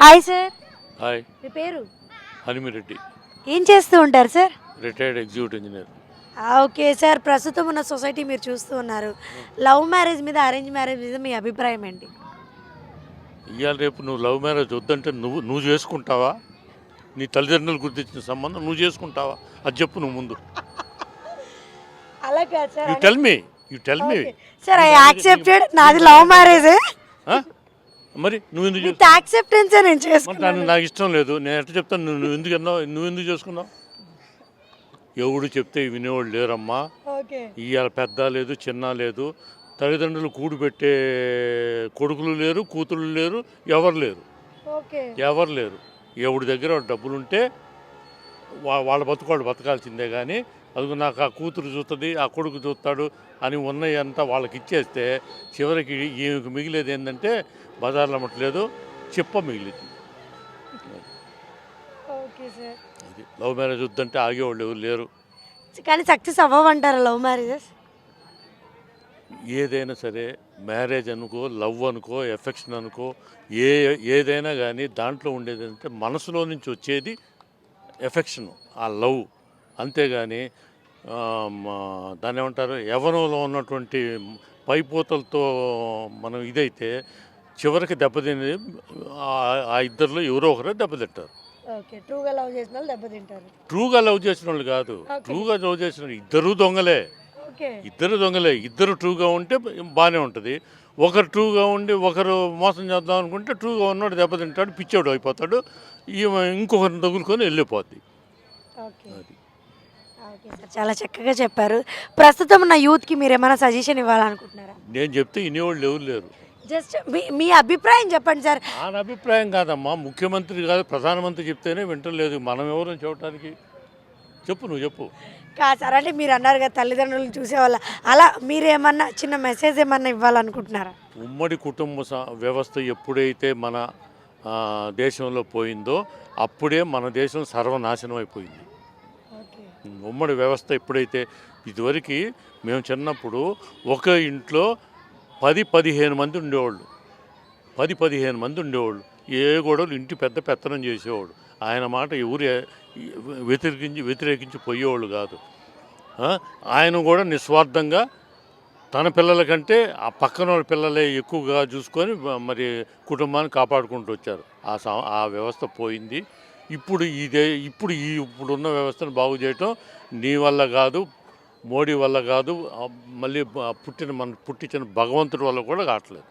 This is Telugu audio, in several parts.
Hi sir. హాయ్. మీ పేరు? హనుమిరెడ్డి. ఏం చేస్తూ ఉంటారు sir? Retired executive engineer. Okay sir. ప్రస్తుతం ఉన్న సొసైటీ మీరు చూస్తూ ఉన్నారు. లవ్ మ్యారేజ్ మీద అరేంజ్ మ్యారేజ్ మీద మీ అభిప్రాయం ఏంటి? ఇవాళ రేపు నువ్వు లవ్ మ్యారేజ్ వద్దంటే నువ్వు నువ్వు చేసుకుంటావా? నీ తల్లిదండ్రులు గుర్తించిన సంబంధం నువ్వు చేసుకుంటావా? అది చెప్పు నువ్వు ముందు. అలా కాదు sir. You tell me you tell me sir I accepted నాది లవ్ మ్యారేజ్. మరి నువ్వు ఎందుకు విత్ యాక్సెప్టెన్స్ నేను మరి చేసుకున్నాను. నాకు ఇష్టం లేదు. నేను ఎట్లా చెప్తాను? నువ్వు నువ్వు ఎందుకు అన్నావు? నువ్వు ఎందుకు చేసుకున్నావు? ఎవడు చెప్తే వినేవాళ్ళు లేరమ్మా. ఓకే. ఇవాళ పెద్ద లేదు చిన్న లేదు. తల్లిదండ్రులు కూడు పెట్టే కొడుకులు లేరు కూతుళ్ళు లేరు ఎవరు లేరు. ఓకే. ఎవరు లేరు. ఎవడి దగ్గర డబ్బులుంటే వా- వాళ్ళ బతుకోళ్ళు బతకాల్సిందే కానీ అది నాకు ఆ కూతురు చూస్తుంది ఆ కొడుకు చూస్తాడు అని ఉన్నవి అంతా వాళ్ళకి ఇచ్చేస్తే చివరికి ఈమెకు మిగిలేది ఏంటంటే బజార్లో అమ్మట్లేదు చిప్ప మిగిలింది. అది లవ్ మ్యారేజ్ వద్దంటే ఆగేవాళ్ళు ఎవరు లేరు. కానీ సక్సెస్ అవ్వమంటారా లవ్ మ్యారేజెస్? ఏదైనా సరే మ్యారేజ్ అనుకో లవ్ అనుకో ఎఫెక్షన్ అనుకో ఏ ఏదైనా కానీ దాంట్లో ఉండేది అంటే మనసులో నుంచి వచ్చేది ఎఫెక్షన్ ఆ లవ్. అంతేగాని దాన్ని ఏమంటారు యవనంలో ఉన్నటువంటి పైపోతలతో మనం ఇదైతే చివరికి దెబ్బతినేది ఆ- ఆ ఇద్దరిలో ఎవరో ఒకరే దెబ్బతింటారు. ట్రూగా లవ్ చేసిన వాళ్ళు దెబ్బతింటారు. ట్రూగా లవ్ చేసిన వాళ్ళు కాదు. ట్రూగా లవ్ చేసిన వాళ్ళు ఇద్దరు దొంగలే. ఇద్దరు దొంగలే. ఇద్దరు ట్రూగా ఉంటే బాగానే ఉంటుంది. ఒకరు ట్రూగా ఉండి ఒకరు మోసం చేద్దాం అనుకుంటే ట్రూగా ఉన్నాడు దెబ్బతింటాడు పిచ్చోడు అయిపోతాడు. ఈమె ఇంకొకరిని తగులుకొని వెళ్ళిపోద్ది. ఓకే. అది. Okay sir. చాలా చక్కగా చెప్పారు. ప్రస్తుతం ఉన్న యూత్కి మీరు ఏమైనా సజెషన్ ఇవ్వాలనుకుంటున్నారా? నేను చెప్తే ఇనేవాళ్ళు ఎవరు లేరు. జస్ట్ మీ మీ అభిప్రాయం చెప్పండి సార్. నా అభిప్రాయం కాదమ్మా. ముఖ్యమంత్రి కాదు ప్రధానమంత్రి చెప్తేనే వింటలేదు. మనం ఎవరు చెప్పడానికి? చెప్పు నువ్వు చెప్పు. కాదు సార్ అంటే మీరు అన్నారు కదా తల్లిదండ్రులను చూసేవాళ్ళ. అలా మీరు ఏమన్నా చిన్న మెసేజ్ ఏమన్నా ఇవ్వాలనుకుంటున్నారా? ఉమ్మడి కుటుంబ స- వ్యవస్థ ఎప్పుడైతే మన ఆ, దేశంలో పోయిందో అప్పుడే మన దేశం సర్వనాశనం అయిపోయింది. ఉమ్మడి వ్యవస్థ ఎప్పుడైతే ఇదివరకు మేము చిన్నప్పుడు ఒక ఇంట్లో పది పదిహేను మంది ఉండేవాళ్ళు. పది పదిహేను మంది ఉండేవాళ్ళు. ఏ గొడవలు ఇంటి పెద్ద పెత్తనం చేసేవాడు. ఆయన మాట ఎవరు వ్యతిరేకించి వ్యతిరేకించి పోయేవాళ్ళు కాదు. ఆయన కూడా నిస్వార్థంగా తన పిల్లల కంటే ఆ పక్కన వాళ్ళ పిల్లలే ఎక్కువగా చూసుకొని మరి కుటుంబాన్ని కాపాడుకుంటూ వచ్చారు. ఆ ఆ వ్యవస్థ పోయింది. ఇప్పుడు ఇదే ఇప్పుడు ఈ ఇప్పుడున్న వ్యవస్థను బాగు చేయటం నీ వల్ల కాదు మోడీ వల్ల కాదు మళ్ళీ పుట్టిన మన పుట్టించిన భగవంతుడి వల్ల కూడా కావట్లేదు.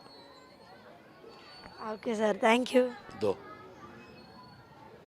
Okay sir thank you. Though.